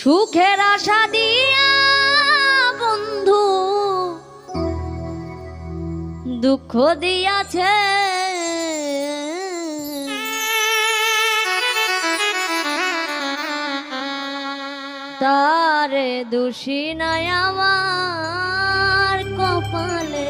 সুখের আশা দিয়া বন্ধু। দুঃখ দিয়াছে। তারে দোষী নাই আমার কপালে।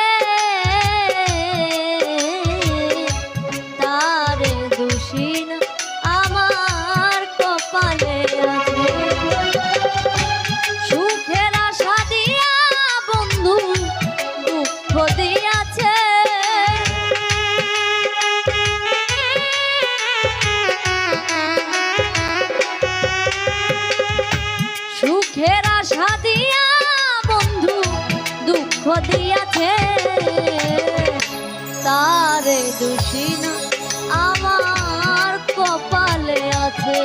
দিয়াছে। তারে দোষী আমার কপালে আছে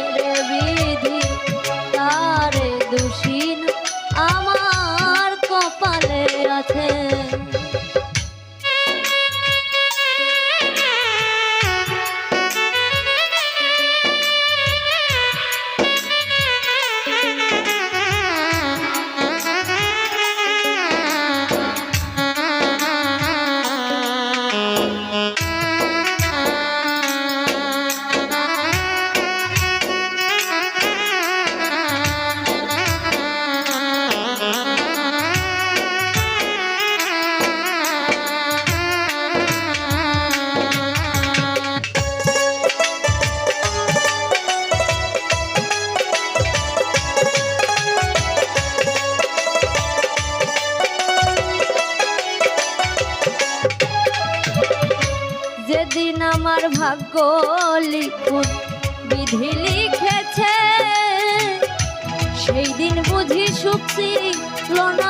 লিখুন বিধি লিখেছে। সেই দিন বুঝি সুখি লোনা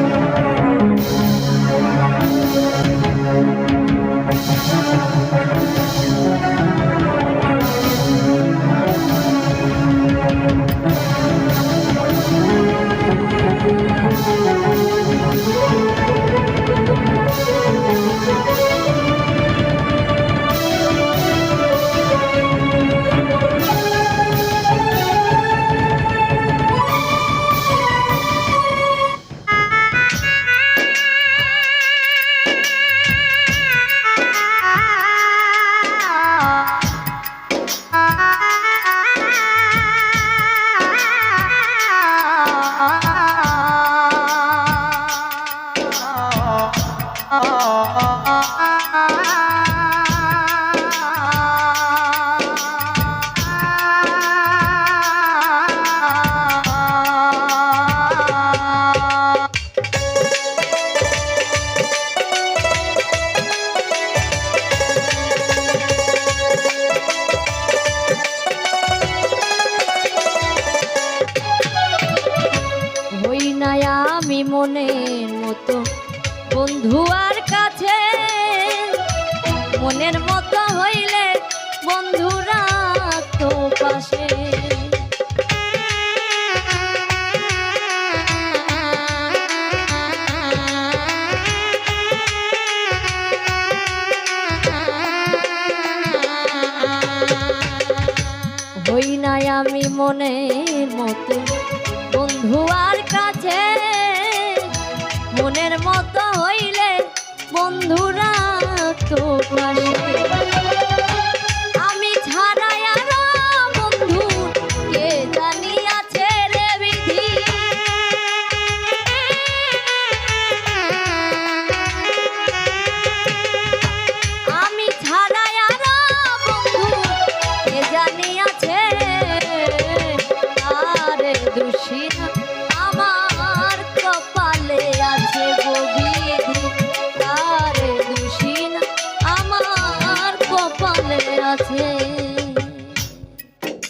Thank you. i shit.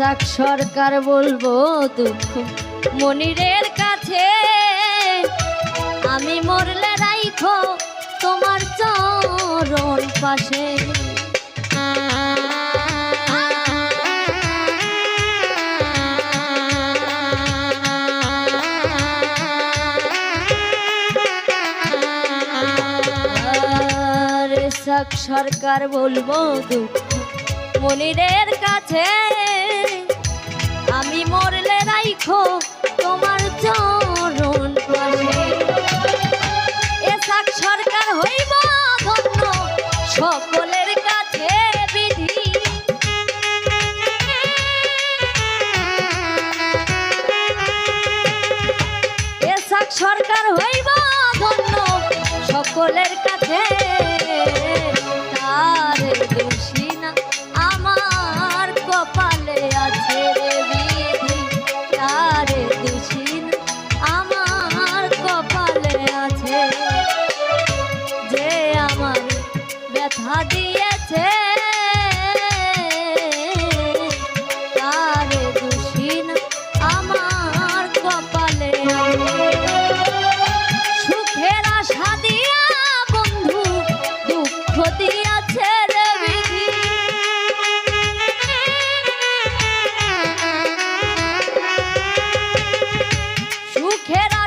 সাক সরকার বলব দুঃখ। মনিরের কাছে আমি মরলে রাইখো তোমার চরণ পাশে। সরকার বলব দুঃখ। মনিরের কাছে মরলে রাইখো।